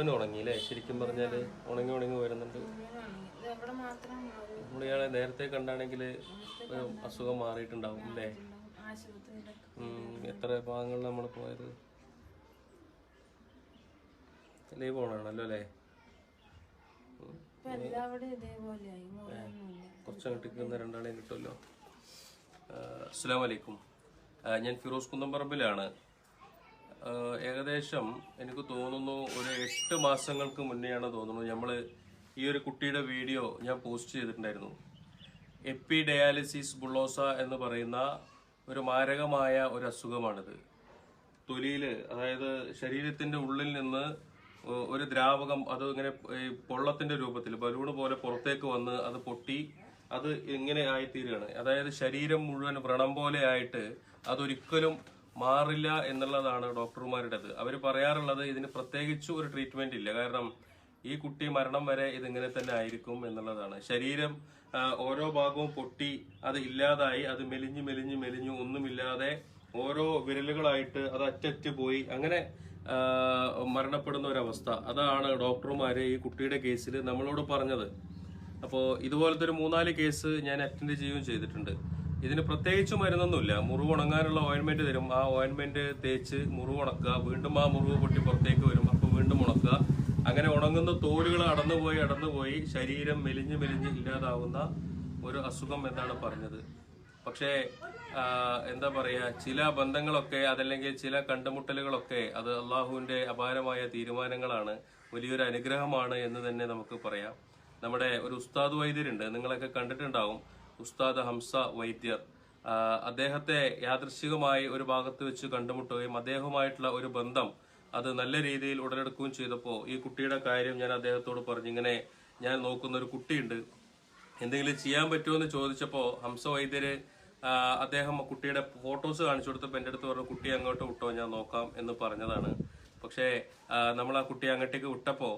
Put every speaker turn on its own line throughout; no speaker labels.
മുഴുവൻ ഉണങ്ങി അല്ലേ ശരിക്കും പറഞ്ഞാൽ ഉണങ്ങി ഉണങ്ങി വരുന്നുണ്ട്. നമ്മൾ ഇയാളെ നേരത്തെ കണ്ടാണെങ്കിൽ അസുഖം മാറിയിട്ടുണ്ടാവും അല്ലേ? എത്ര ഭാഗങ്ങളിൽ നമ്മൾ പോയത്? ലീവ് ഓണാണല്ലോ അല്ലേ?
ഇപ്പൊ എല്ലാവിടെയും ഇതേപോലെയായി മുറിയൊന്നുമില്ല
കുറച്ച് അങ്ങോട്ടേക്ക് നിന്ന് രണ്ടാളെയും കിട്ടുമല്ലോ അസ്സാം വലൈക്കും ഞാൻ ഫിറോസ് കുന്നംപറമ്പിലാണ് ഏകദേശം എനിക്ക് തോന്നുന്നു ഒരു എട്ട് മാസങ്ങൾക്ക് മുന്നെയാണ് തോന്നുന്നു നമ്മൾ ഈ ഒരു കുട്ടിയുടെ വീഡിയോ ഞാൻ പോസ്റ്റ് ചെയ്തിട്ടുണ്ടായിരുന്നു. എപ്പി ഡയാലിസിസ് ബുള്ളോസ എന്ന് പറയുന്ന ഒരു മാരകമായ ഒരു അസുഖമാണിത്. തൊലിയിൽ അതായത് ശരീരത്തിന്റെ ഉള്ളിൽ നിന്ന് ഒരു ദ്രാവകം അത് ഇങ്ങനെ പൊള്ളത്തിന്റെ രൂപത്തിൽ ബലൂൺ പോലെ പുറത്തേക്ക് വന്ന് അത് പൊട്ടി അത് ഇങ്ങനെ ആയിത്തീരുകയാണ്. അതായത് ശരീരം മുഴുവൻ വ്രണം പോലെ ആയിട്ട് അതൊരിക്കലും മാറില്ല എന്നുള്ളതാണ് ഡോക്ടർമാരുടേത്. അവർ പറയാറുള്ളത് ഇതിന് പ്രത്യേകിച്ച് ഒരു ട്രീറ്റ്മെന്റ് ഇല്ല. കാരണം ഈ കുട്ടി മരണം വരെ ഇതിങ്ങനെ തന്നെ ആയിരിക്കും എന്നുള്ളതാണ്. ശരീരം ഓരോ ഭാഗവും പൊട്ടി അത് ഇല്ലാതായി അത് മെലിഞ്ഞു മെലിഞ്ഞു മെലിഞ്ഞു ഒന്നുമില്ലാതെ ഓരോ വിരലുകളായിട്ട് അത് അറ്ററ്റ് പോയി അങ്ങനെ മരണപ്പെടുന്ന ഒരവസ്ഥ. അതാണ് ഡോക്ടർമാര് ഈ കുട്ടിയുടെ കേസിൽ നമ്മളോട് പറഞ്ഞത്. അപ്പോൾ ഇതുപോലത്തെ ഒരു മൂന്നാൽ കേസ് ഞാൻ അറ്റൻഡ് ചെയ്യുകയും ചെയ്തിട്ടുണ്ട്. ഇതിന് പ്രത്യേകിച്ച് മരുന്നൊന്നുമില്ല. മുറിവ് ഉണങ്ങാനുള്ള ഓയിൻമെന്റ് തരും. ആ ഓയിൻമെന്റ് തേച്ച് മുറിവ് ഉണക്കുക. വീണ്ടും ആ മുറിവ് പൊട്ടി പുറത്തേക്ക് വരും. അപ്പോൾ വീണ്ടും ഉണക്കുക. അങ്ങനെ ഉണങ്ങുന്ന തോലുകൾ അടന്നുപോയി അടന്നുപോയി ശരീരം മെലിഞ്ഞ് മെലിഞ്ഞ് ഇല്ലാതാവുന്ന ഒരു അസുഖം എന്നാണ് പറഞ്ഞത്. പക്ഷേ എന്താ പറയുക ചില ബന്ധങ്ങളൊക്കെ അതല്ലെങ്കിൽ ചില കണ്ടുമുട്ടലുകളൊക്കെ അത് അള്ളാഹുവിന്റെ അപാരമായ തീരുമാനങ്ങളാണ്. വലിയൊരു അനുഗ്രഹമാണ് എന്ന് തന്നെ നമുക്ക് പറയാം. നമ്മുടെ ഒരു ഉസ്താദ് വൈദ്യരുണ്ട്. നിങ്ങളൊക്കെ കണ്ടിട്ടുണ്ടാവും. ഉസ്താദ് ഹംസ വൈദ്യർ. അദ്ദേഹത്തെ യാദൃശികമായി ഒരു ഭാഗത്ത് വെച്ച് കണ്ടുമുട്ടുകയും അദ്ദേഹവുമായിട്ടുള്ള ഒരു ബന്ധം അത് നല്ല രീതിയിൽ ഉടലെടുക്കുകയും ചെയ്തപ്പോൾ ഈ കുട്ടിയുടെ കാര്യം ഞാൻ അദ്ദേഹത്തോട് പറഞ്ഞു. ഇങ്ങനെ ഞാൻ നോക്കുന്ന ഒരു കുട്ടിയുണ്ട്. എന്തെങ്കിലും ചെയ്യാൻ പറ്റുമോ എന്ന് ചോദിച്ചപ്പോൾ ഹംസ വൈദ്യര് അദ്ദേഹം കുട്ടിയുടെ ഫോട്ടോസ് കാണിച്ചു കൊടുത്തപ്പോൾ എന്റെ അടുത്ത് പറഞ്ഞു കുട്ടി അങ്ങോട്ട് വിട്ടോ ഞാൻ നോക്കാം എന്ന് പറഞ്ഞതാണ്. പക്ഷേ നമ്മൾ ആ കുട്ടി അങ്ങോട്ടേക്ക് വിട്ടപ്പോൾ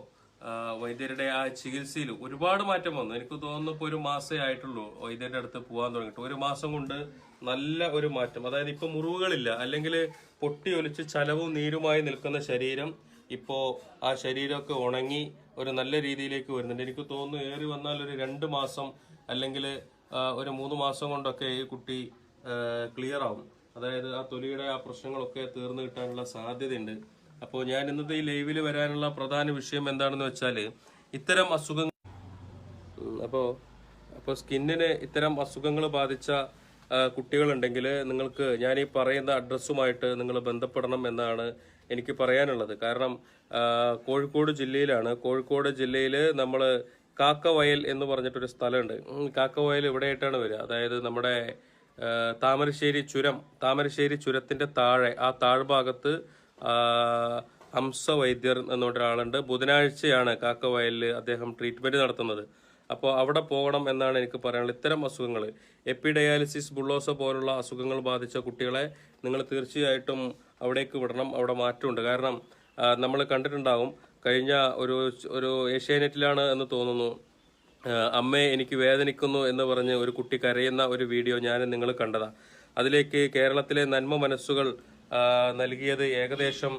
വൈദ്യരുടെ ആ ചികിത്സയിൽ ഒരുപാട് മാറ്റം വന്നു. എനിക്ക് തോന്നുന്നു ഇപ്പോൾ ഒരു മാസേ ആയിട്ടുള്ളൂ വൈദ്യരുടെ അടുത്ത് പോകാൻ തുടങ്ങിയിട്ട്. ഒരു മാസം കൊണ്ട് നല്ല ഒരു മാറ്റം. അതായത് ഇപ്പോൾ മുറിവുകളില്ല. അല്ലെങ്കിൽ പൊട്ടി ഒലിച്ച് ചലവും നീരുമായി നിൽക്കുന്ന ശരീരം ഇപ്പോൾ ആ ശരീരമൊക്കെ ഉണങ്ങി ഒരു നല്ല രീതിയിലേക്ക് വരുന്നുണ്ട്. എനിക്ക് തോന്നുന്നു ഏറി വന്നാൽ ഒരു രണ്ട് മാസം അല്ലെങ്കിൽ ഒരു മൂന്ന് മാസം കൊണ്ടൊക്കെ ഈ കുട്ടി ക്ലിയർ ആവും. അതായത് ആ തൊലിയുടെ ആ പ്രശ്നങ്ങളൊക്കെ തീർന്നു കിട്ടാനുള്ള സാധ്യതയുണ്ട്. അപ്പോൾ ഞാൻ ഇന്നത്തെ ഈ ലൈവിൽ വരാനുള്ള പ്രധാന വിഷയം എന്താണെന്ന് വെച്ചാൽ ഇത്തരം അസുഖങ്ങൾ അപ്പോൾ അപ്പോ അപ്പോൾ സ്കിന്നിന് ഇത്തരം അസുഖങ്ങൾ ബാധിച്ച കുട്ടികളുണ്ടെങ്കിൽ നിങ്ങൾക്ക് ഞാൻ ഈ പറയുന്ന അഡ്രസ്സുമായിട്ട് നിങ്ങൾ ബന്ധപ്പെടണം എന്നാണ് എനിക്ക് പറയാനുള്ളത്. കാരണം കോഴിക്കോട് ജില്ലയിലാണ്. കോഴിക്കോട് ജില്ലയിൽ നമ്മൾ കാക്കവയൽ എന്ന് പറഞ്ഞിട്ടൊരു സ്ഥലമുണ്ട്. കാക്കവയൽ ഇവിടെയായിട്ടാണ് വരിക. അതായത് നമ്മുടെ താമരശ്ശേരി ചുരം താമരശ്ശേരി ചുരത്തിന്റെ താഴെ ആ താഴ്ഭാഗത്ത് ഹംസ വൈദ്യർ എന്ന ഒരാളുണ്ട്. ബുധനാഴ്ചയാണ് കാക്കവയലിൽ അദ്ദേഹം ട്രീറ്റ്മെന്റ് നടത്തുന്നത്. അപ്പോൾ അവിടെ പോകണം എന്നാണ് എനിക്ക് പറയാനുള്ളത്. ഇത്തരം അസുഖങ്ങൾ എപ്പിഡയാലിസിസ് ബുള്ളോസ പോലുള്ള അസുഖങ്ങൾ ബാധിച്ച കുട്ടികളെ നിങ്ങൾ തീർച്ചയായിട്ടും അവിടേക്ക് വിടണം അവിടെ മാറ്റമുണ്ട്. കാരണം നമ്മൾ കണ്ടിട്ടുണ്ടാവും കഴിഞ്ഞ ഒരു ഒരു ഏഷ്യാനെറ്റിലാണ് എന്ന് തോന്നുന്നു അമ്മേ എനിക്ക് വേദനിക്കുന്നു എന്ന് പറഞ്ഞ് ഒരു കുട്ടി കരയുന്ന ഒരു വീഡിയോ ഞാൻ നിങ്ങൾ കണ്ടതാണ് അതിലേക്ക് കേരളത്തിലെ നന്മ മനസ്സുകൾ നൽകിയത് ഏകദേശം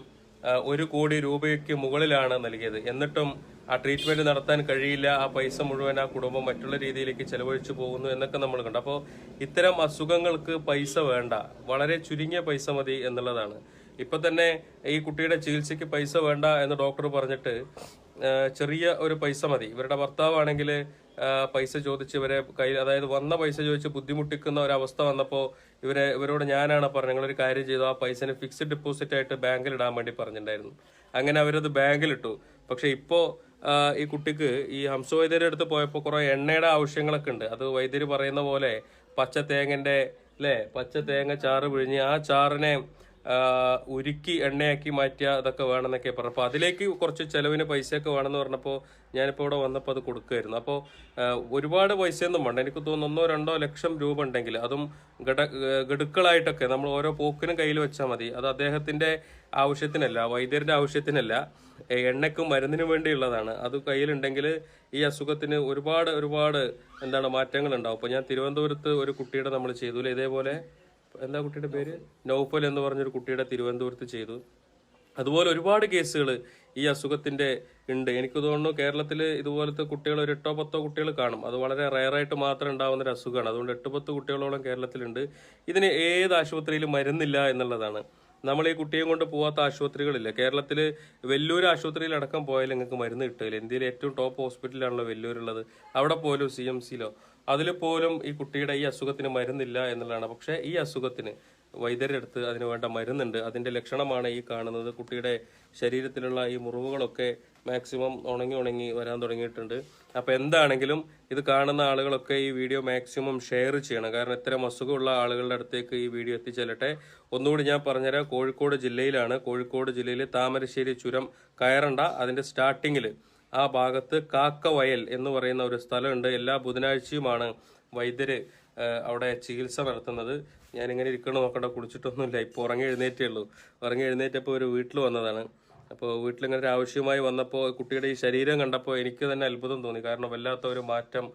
ഒരു കോടി രൂപയ്ക്ക് മുകളിലാണ് നൽകിയത്. എന്നിട്ടും ആ ട്രീറ്റ്മെന്റ് നടത്താൻ കഴിയില്ല. ആ പൈസ മുഴുവൻ ആ കുടുംബം മറ്റുള്ള രീതിയിലേക്ക് ചെലവഴിച്ചു പോകുന്നു എന്നൊക്കെ നമ്മൾ കണ്ടു. അപ്പോൾ ഇത്തരം അസുഖങ്ങൾക്ക് പൈസ വേണ്ട. വളരെ ചുരുങ്ങിയ പൈസ മതി എന്നുള്ളതാണ്. ഇപ്പൊ തന്നെ ഈ കുട്ടിയുടെ ചികിത്സയ്ക്ക് പൈസ വേണ്ട എന്ന് ഡോക്ടർ പറഞ്ഞിട്ട് ചെറിയ ഒരു പൈസ മതി. ഇവരുടെ ഭർത്താവാണെങ്കിൽ പൈസ ചോദിച്ച് ഇവരെ കൈ അതായത് വന്ന പൈസ ചോദിച്ച് ബുദ്ധിമുട്ടിക്കുന്ന ഒരവസ്ഥ വന്നപ്പോൾ ഇവരെ ഇവരോട് ഞാനാണ് പറഞ്ഞത്. ഞങ്ങളൊരു കാര്യം ചെയ്തു. ആ പൈസ ഫിക്സ്ഡ് ഡെപ്പോസിറ്റ് ആയിട്ട് ബാങ്കിൽ ഇടാൻ വേണ്ടി പറഞ്ഞിട്ടുണ്ടായിരുന്നു. അങ്ങനെ അവരത് ബാങ്കിലിട്ടു. പക്ഷെ ഇപ്പോൾ ഈ കുട്ടിക്ക് ഈ ഹംസ വൈദ്യരുടെ അടുത്ത് പോയപ്പോൾ കുറെ എണ്ണയുടെ ആവശ്യങ്ങളൊക്കെ ഉണ്ട്. അത് വൈദ്യര് പറയുന്ന പോലെ പച്ച തേങ്ങന്റെ അല്ലേ പച്ച തേങ്ങ ചാറ് പിഴിഞ്ഞ് ആ ചാറിനെ ഉരുക്കി എണ്ണയാക്കി മാറ്റുക അതൊക്കെ വേണമെന്നൊക്കെ പറഞ്ഞു അപ്പോൾ അതിലേക്ക് കുറച്ച് ചെലവിന് പൈസയൊക്കെ വേണമെന്ന് പറഞ്ഞപ്പോൾ ഞാനിപ്പോൾ ഇവിടെ വന്നപ്പോൾ അത് കൊടുക്കുമായിരുന്നു അപ്പോൾ ഒരുപാട് പൈസയൊന്നും വേണ്ട. എനിക്ക് തോന്നുന്നു ഒന്നോ രണ്ടോ ലക്ഷം രൂപ ഉണ്ടെങ്കിൽ അതും ഘട ഗഡുക്കളായിട്ടൊക്കെ നമ്മൾ ഓരോ പോക്കിനും കയ്യിൽ വെച്ചാൽ മതി. അത് അദ്ദേഹത്തിന്റെ ആവശ്യത്തിനല്ല വൈദ്യരുടെ ആവശ്യത്തിനല്ല. എണ്ണയ്ക്കും മരുന്നിനും വേണ്ടിയുള്ളതാണ്. അത് കയ്യിലുണ്ടെങ്കിൽ ഈ അസുഖത്തിന് ഒരുപാട് ഒരുപാട് എന്താണ് മാറ്റങ്ങൾ ഉണ്ടാവും അപ്പോൾ ഞാൻ തിരുവനന്തപുരത്ത് ഒരു കുട്ടിയുടെ നമ്മൾ ചെയ്തു. ഇതേപോലെ എന്താ കുട്ടിയുടെ പേര്? നൗഫൽ എന്ന് പറഞ്ഞൊരു കുട്ടിയുടെ തിരുവനന്തപുരത്ത് ചെയ്തു. അതുപോലെ ഒരുപാട് കേസുകൾ ഈ അസുഖത്തിന്റെ ഉണ്ട്. എനിക്ക് തോന്നുന്നു കേരളത്തിൽ ഇതുപോലത്തെ കുട്ടികൾ ഒരു എട്ടോ പത്തോ കുട്ടികൾ കാണും. അത് വളരെ റയറായിട്ട് മാത്രം ഉണ്ടാകുന്ന ഒരു അസുഖമാണ്. അതുകൊണ്ട് എട്ട് പത്ത് കുട്ടികളോളം കേരളത്തിലുണ്ട്. ഇതിന് ഏത് ആശുപത്രിയിലും മരുന്നില്ല എന്നുള്ളതാണ്. നമ്മൾ ഈ കുട്ടിയെ കൊണ്ട് പോവാത്ത ആശുപത്രികളില്ല. കേരളത്തിൽ വെല്ലൂർ ആശുപത്രിയിൽ അടക്കം പോയാൽ നിങ്ങൾക്ക് മരുന്ന് കിട്ടില്ല ഇന്ത്യയിലെ ഏറ്റവും ടോപ്പ് ഹോസ്പിറ്റലാണല്ലോ വെല്ലൂരുള്ളത്. അവിടെ പോലും സി എം സിയിലോ അതിൽ പോലും ഈ കുട്ടിയുടെ ഈ അസുഖത്തിന് മരുന്നില്ല എന്നുള്ളതാണ്. പക്ഷേ ഈ അസുഖത്തിന് വൈദ്യരെടുത്ത് അതിന് വേണ്ട മരുന്നുണ്ട്. അതിന്റെ ലക്ഷണമാണ് ഈ കാണുന്നത്. കുട്ടിയുടെ ശരീരത്തിലുള്ള ഈ മുറിവുകളൊക്കെ മാക്സിമം ഉണങ്ങി ഉണങ്ങി വരാൻ തുടങ്ങിയിട്ടുണ്ട്. അപ്പോൾ എന്താണെങ്കിലും ഇത് കാണുന്ന ആളുകളൊക്കെ ഈ വീഡിയോ മാക്സിമം ഷെയർ ചെയ്യണം. കാരണം ഇത്തരം അസുഖമുള്ള ആളുകളുടെ അടുത്തേക്ക് ഈ വീഡിയോ എത്തിച്ചെല്ലട്ടെ ഒന്നുകൂടി ഞാൻ പറഞ്ഞുതരാം. കോഴിക്കോട് ജില്ലയിലാണ്. കോഴിക്കോട് ജില്ലയിൽ താമരശ്ശേരി ചുരം കയറണ്ട. അതിന്റെ സ്റ്റാർട്ടിങ്ങിൽ ആ ഭാഗത്ത് കാക്കവയൽ എന്ന് പറയുന്ന ഒരു സ്ഥലമുണ്ട്. എല്ലാ ബുധനാഴ്ചയുമാണ് വൈദ്യര് അവിടെ ചികിത്സ നടത്തുന്നത്. ഞാനിങ്ങനെ ഇരിക്കണ നോക്കണ്ട കുളിച്ചിട്ടൊന്നുമില്ല. ഇപ്പോൾ ഉറങ്ങി എഴുന്നേറ്റേ ഉള്ളൂ. ഉറങ്ങി എഴുന്നേറ്റപ്പോൾ ഒരു വീട്ടിൽ വന്നതാണ്. അപ്പോൾ വീട്ടിലിങ്ങനെ ഒരു ആവശ്യമായി വന്നപ്പോൾ കുട്ടിയുടെ ഈ ശരീരം കണ്ടപ്പോൾ എനിക്ക് തന്നെ അത്ഭുതം തോന്നി. കാരണം വല്ലാത്ത ഒരു മാറ്റം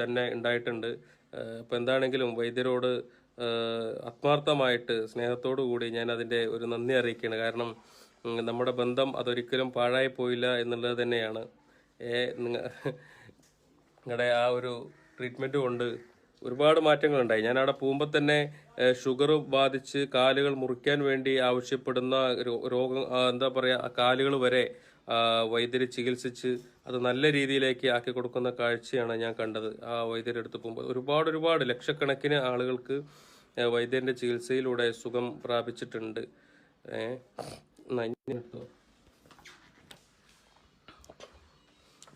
തന്നെ ഉണ്ടായിട്ടുണ്ട്. അപ്പോൾ എന്താണെങ്കിലും വൈദ്യരോട് ആത്മാർത്ഥമായിട്ട് സ്നേഹത്തോടു കൂടി ഞാൻ അതിന്റെ ഒരു നന്ദി അറിയിക്കുകയാണ്. കാരണം നമ്മുടെ ബന്ധം അതൊരിക്കലും പാഴായി പോയില്ല എന്നുള്ളത് തന്നെയാണ്. ഏ നിങ്ങളുടെ ആ ഒരു ട്രീറ്റ്മെന്റ് കൊണ്ട് ഒരുപാട് മാറ്റങ്ങളുണ്ടായി. ഞാൻ അവിടെ പോകുമ്പോൾ തന്നെ ഷുഗർ ബാധിച്ച് കാലുകൾ മുറിക്കാൻ വേണ്ടി ആവശ്യപ്പെടുന്ന രോഗം എന്താ പറയുക കാലുകൾ വരെ വൈദ്യരെ ചികിത്സിച്ച് അത് നല്ല രീതിയിലേക്ക് ആക്കി കൊടുക്കുന്ന കാഴ്ചയാണ് ഞാൻ കണ്ടത്. ആ വൈദ്യരെ അടുത്ത് പോകുമ്പോൾ ഒരുപാട് ഒരുപാട് ലക്ഷക്കണക്കിന് ആളുകൾക്ക് വൈദ്യന്റെ ചികിത്സയിലൂടെ സുഖം പ്രാപിച്ചിട്ടുണ്ട്. ഏഹ്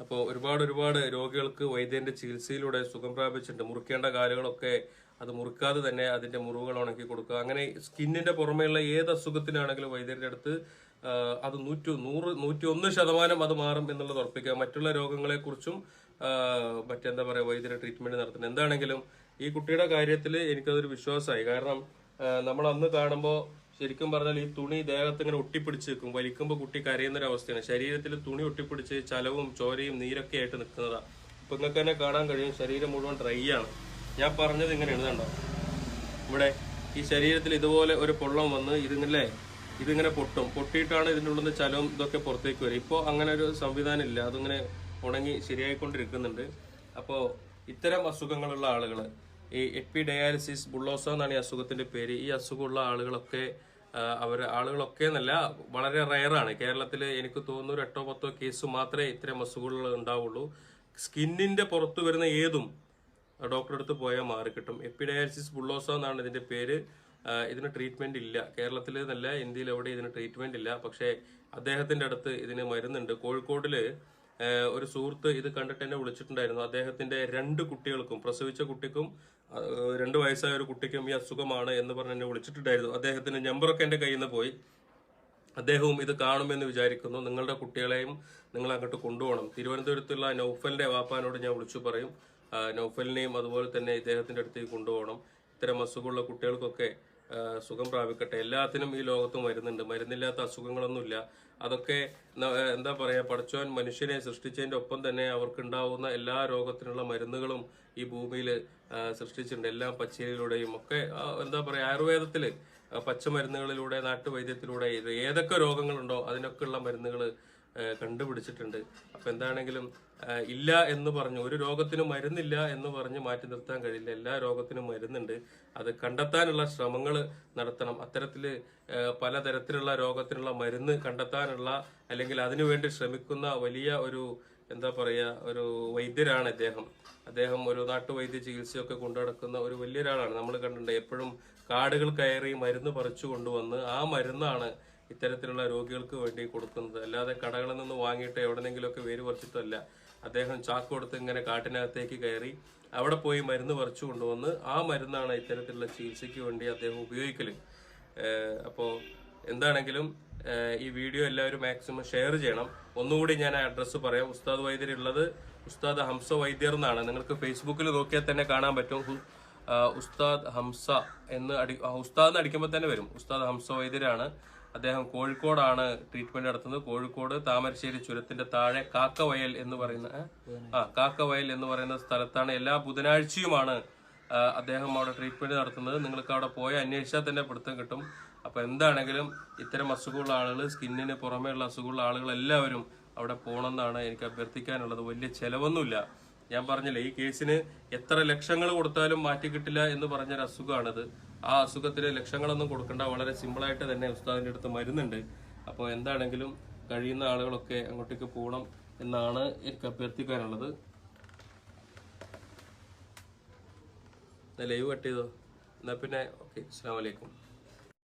അപ്പോൾ ഒരുപാട് ഒരുപാട് രോഗികൾക്ക് വൈദ്യന്റെ ചികിത്സയിലൂടെ സുഖം പ്രാപിച്ചിട്ടുണ്ട്. മുറിക്കേണ്ട കാലുകളൊക്കെ അത് മുറിക്കാതെ തന്നെ അതിന്റെ മുറിവുകൾ ഉണക്കി കൊടുക്കുക. അങ്ങനെ സ്കിന്നിന്റെ പുറമെയുള്ള ഏത് അസുഖത്തിനാണെങ്കിലും വൈദ്യന്റെ അടുത്ത് അത് നൂറ്റി നൂറ് നൂറ്റി ഒന്ന് ശതമാനം അത് മാറും എന്നുള്ളത് ഉറപ്പിക്കുക. മറ്റുള്ള രോഗങ്ങളെ കുറിച്ചും മറ്റെന്താ പറയുക വൈദ്യരെ ട്രീറ്റ്മെന്റ് നടത്തുന്നത്. എന്താണെങ്കിലും ഈ കുട്ടിയുടെ കാര്യത്തിൽ എനിക്കതൊരു വിശ്വാസമായി. കാരണം നമ്മൾ അന്ന് കാണുമ്പോൾ ശരിക്കും പറഞ്ഞാൽ ഈ തുണി ദേഹത്ത് ഇങ്ങനെ ഒട്ടിപ്പിടിച്ച് നിൽക്കും. വലിക്കുമ്പോൾ കുട്ടി കരയുന്ന ഒരു അവസ്ഥയാണ് ശരീരത്തിൽ തുണി ഒട്ടിപ്പിടിച്ച് ചലവും ചോരയും നീരൊക്കെ ആയിട്ട് നിൽക്കുന്നതാണ് ഇപ്പം നിങ്ങൾക്ക് തന്നെ കാണാൻ കഴിയും ശരീരം മുഴുവൻ ഡ്രൈ ആണ്. ഞാൻ പറഞ്ഞത് ഇങ്ങനെ എഴുതണ്ടോ ഇവിടെ ഈ ശരീരത്തിൽ ഇതുപോലെ ഒരു പൊള്ളം വന്ന് ഇതിങ്ങനെ ഇതിങ്ങനെ പൊട്ടും. പൊട്ടിയിട്ടാണ് ഇതിന്റെ ഉള്ളിൽ നിന്ന് ചലവും ഇതൊക്കെ പുറത്തേക്ക് വരും ഇപ്പോൾ അങ്ങനെ ഒരു സംവിധാനം ഇല്ല. അതിങ്ങനെ ഉണങ്ങി ശരിയായിക്കൊണ്ടിരിക്കുന്നുണ്ട്. അപ്പോൾ ഇത്തരം അസുഖങ്ങളുള്ള ആളുകൾ ഈ എപ്പി ഡയാലിസിസ് ബുള്ളോസ എന്നാണ് ഈ അസുഖത്തിന്റെ പേര്. ഈ അസുഖമുള്ള ആളുകളൊക്കെ അവർ ആളുകളൊക്കെ എന്നല്ല വളരെ റയറാണ്. കേരളത്തിൽ എനിക്ക് തോന്നുന്നു ഒരു എട്ടോ പത്തോ കേസ് മാത്രമേ ഇത്തരം അസുഖങ്ങൾ ഉണ്ടാവുള്ളൂ. സ്കിന്നിന്റെ പുറത്തു വരുന്ന ഏതും ഡോക്ടറെ അടുത്ത് പോയാൽ മാറി കിട്ടും. എപ്പിഡയാലിസിസ് ബുള്ളോസ എന്നാണ് ഇതിന്റെ പേര്. ഇതിന് ട്രീറ്റ്മെന്റ് ഇല്ല. കേരളത്തിൽ എന്നല്ല ഇന്ത്യയിൽ എവിടെ ഇതിന് ട്രീറ്റ്മെന്റ് ഇല്ല. പക്ഷേ അദ്ദേഹത്തിന്റെ അടുത്ത് ഇതിന് മരുന്നുണ്ട്. കോഴിക്കോടിൽ ഒരു സുഹൃത്ത് ഇത് കണ്ടിട്ട് എന്നെ വിളിച്ചിട്ടുണ്ടായിരുന്നു. അദ്ദേഹത്തിന്റെ രണ്ട് കുട്ടികൾക്കും പ്രസവിച്ച കുട്ടിക്കും രണ്ട് വയസ്സായ ഒരു കുട്ടിക്കും ഈ അസുഖമാണ് എന്ന് പറഞ്ഞ് എന്നെ വിളിച്ചിട്ടുണ്ടായിരുന്നു. അദ്ദേഹത്തിന്റെ നമ്പറൊക്കെ എന്റെ കയ്യിൽ നിന്ന് പോയി. അദ്ദേഹവും ഇത് കാണുമെന്ന് വിചാരിക്കുന്നു. നിങ്ങളുടെ കുട്ടികളെയും നിങ്ങൾ അങ്ങോട്ട് കൊണ്ടുപോകണം. തിരുവനന്തപുരത്തുള്ള നൗഫലിന്റെ വാപ്പാനോട് ഞാൻ വിളിച്ചു പറയും. നൗഫലിനെയും അതുപോലെ തന്നെ ഇദ്ദേഹത്തിന്റെ അടുത്തേക്ക് കൊണ്ടുപോകണം. ഇത്തരം അസുഖമുള്ള കുട്ടികൾക്കൊക്കെ സുഖം പ്രാപിക്കട്ടെ. എല്ലാത്തിനും ഈ ലോകത്ത് മരുന്നുണ്ട്. മരുന്നില്ലാത്ത അസുഖങ്ങളൊന്നുമില്ല. അതൊക്കെ എന്താ പറയുക പഠിച്ചവൻ മനുഷ്യനെ സൃഷ്ടിച്ചതിന്റെ ഒപ്പം തന്നെ അവർക്കുണ്ടാവുന്ന എല്ലാ രോഗത്തിനുള്ള മരുന്നുകളും ഈ ഭൂമിയിൽ സൃഷ്ടിച്ചിട്ടുണ്ട്. എല്ലാ പച്ചയിലൂടെയും ഒക്കെ എന്താ പറയുക ആയുർവേദത്തിൽ പച്ചമരുന്നുകളിലൂടെ നാട്ടുവൈദ്യത്തിലൂടെ ഏതൊക്കെ രോഗങ്ങളുണ്ടോ അതിനൊക്കെയുള്ള മരുന്നുകൾ കണ്ടുപിടിച്ചിട്ടുണ്ട്. അപ്പം എന്താണെങ്കിലും ഇല്ല എന്ന് പറഞ്ഞു. ഒരു രോഗത്തിന് മരുന്നില്ല എന്ന് പറഞ്ഞ് മാറ്റി നിർത്താൻ കഴിയില്ല. എല്ലാ രോഗത്തിനും മരുന്നുണ്ട്. അത് കണ്ടെത്താനുള്ള ശ്രമങ്ങൾ നടത്തണം. അത്തരത്തിൽ പലതരത്തിലുള്ള രോഗത്തിനുള്ള മരുന്ന് കണ്ടെത്താനുള്ള അല്ലെങ്കിൽ അതിനുവേണ്ടി ശ്രമിക്കുന്ന വലിയ ഒരു എന്താ പറയുക ഒരു വൈദ്യരാണ് അദ്ദേഹം അദ്ദേഹം ഒരു നാട്ടുവൈദ്യ ചികിത്സയൊക്കെ കൊണ്ടുനടക്കുന്ന ഒരു വലിയ ഒരാളാണ് നമ്മൾ കണ്ടിട്ടുണ്ട് എപ്പോഴും കാടുകൾ കയറി മരുന്ന് പറിച്ചു കൊണ്ടുവന്ന് ആ മരുന്നാണ് ഇത്തരത്തിലുള്ള രോഗികൾക്ക് വേണ്ടി കൊടുക്കുന്നത്. അല്ലാതെ കടകളിൽ നിന്ന് വാങ്ങിയിട്ട് എവിടെന്നെങ്കിലുമൊക്കെ വേര് പറിച്ചിട്ടല്ല. അദ്ദേഹം ചാക്ക് കൊടുത്ത് ഇങ്ങനെ കാട്ടിനകത്തേക്ക് കയറി അവിടെ പോയി മരുന്ന് പറിച്ചു കൊണ്ടുവന്ന് ആ മരുന്നാണ് ഇത്തരത്തിലുള്ള ചികിത്സയ്ക്ക് വേണ്ടി അദ്ദേഹം ഉപയോഗിക്കൽ. അപ്പോൾ എന്താണെങ്കിലും ഈ വീഡിയോ എല്ലാവരും മാക്സിമം ഷെയർ ചെയ്യണം. ഒന്നുകൂടി ഞാൻ ആ അഡ്രസ്സ് പറയാം. ഉസ്താദ് വൈദ്യർ ഉള്ളത് ഉസ്താദ് ഹംസ വൈദ്യർ എന്നാണ്. നിങ്ങൾക്ക് ഫേസ്ബുക്കിൽ നോക്കിയാൽ തന്നെ കാണാൻ പറ്റും. ഉസ്താദ് ഹംസ എന്ന് അടി ഉസ്താദ് എന്ന് അടിക്കുമ്പോൾ തന്നെ വരും. ഉസ്താദ് ഹംസ വൈദ്യരാണ്. അദ്ദേഹം കോഴിക്കോടാണ് ട്രീറ്റ്മെന്റ് നടത്തുന്നത്. കോഴിക്കോട് താമരശ്ശേരി ചുരത്തിന്റെ താഴെ കാക്കവയൽ എന്ന് പറയുന്ന ആ കാക്കവയൽ എന്ന് പറയുന്ന സ്ഥലത്താണ് എല്ലാ ബുധനാഴ്ചയുമാണ് അദ്ദേഹം അവിടെ ട്രീറ്റ്മെന്റ് നടത്തുന്നത്. നിങ്ങൾക്ക് അവിടെ പോയി അന്വേഷിച്ചാൽ തന്നെ പിടുത്തം കിട്ടും. അപ്പൊ അപ്പൊ എന്താണെങ്കിലും ഇത്തരം അസുഖമുള്ള ആളുകൾ സ്കിന്നിന് പുറമേയുള്ള അസുഖമുള്ള ആളുകൾ എല്ലാവരും അവിടെ പോകണമെന്നാണ് എനിക്ക് അഭ്യർത്ഥിക്കാനുള്ളത്. വലിയ ചെലവൊന്നുമില്ല. ഞാൻ പറഞ്ഞില്ലേ ഈ കേസിന് എത്ര ലക്ഷങ്ങൾ കൊടുത്താലും മാറ്റി കിട്ടില്ല എന്ന് പറഞ്ഞൊരു അസുഖമാണിത് ആ അസുഖത്തിന് ലക്ഷങ്ങളൊന്നും കൊടുക്കേണ്ട. വളരെ സിമ്പിളായിട്ട് തന്നെ ഉസ്താദിന്റെ അടുത്ത് മരുന്നുണ്ട്. അപ്പോൾ എന്താണെങ്കിലും കഴിയുന്ന ആളുകളൊക്കെ അങ്ങോട്ടേക്ക് പോകണം എന്നാണ് എനിക്ക് അഭ്യർത്ഥിക്കാനുള്ളത്. ലൈവ് കട്ട് ചെയ്തോ? എന്നാൽ പിന്നെ ഓക്കെ അസ്സാം വലൈക്കും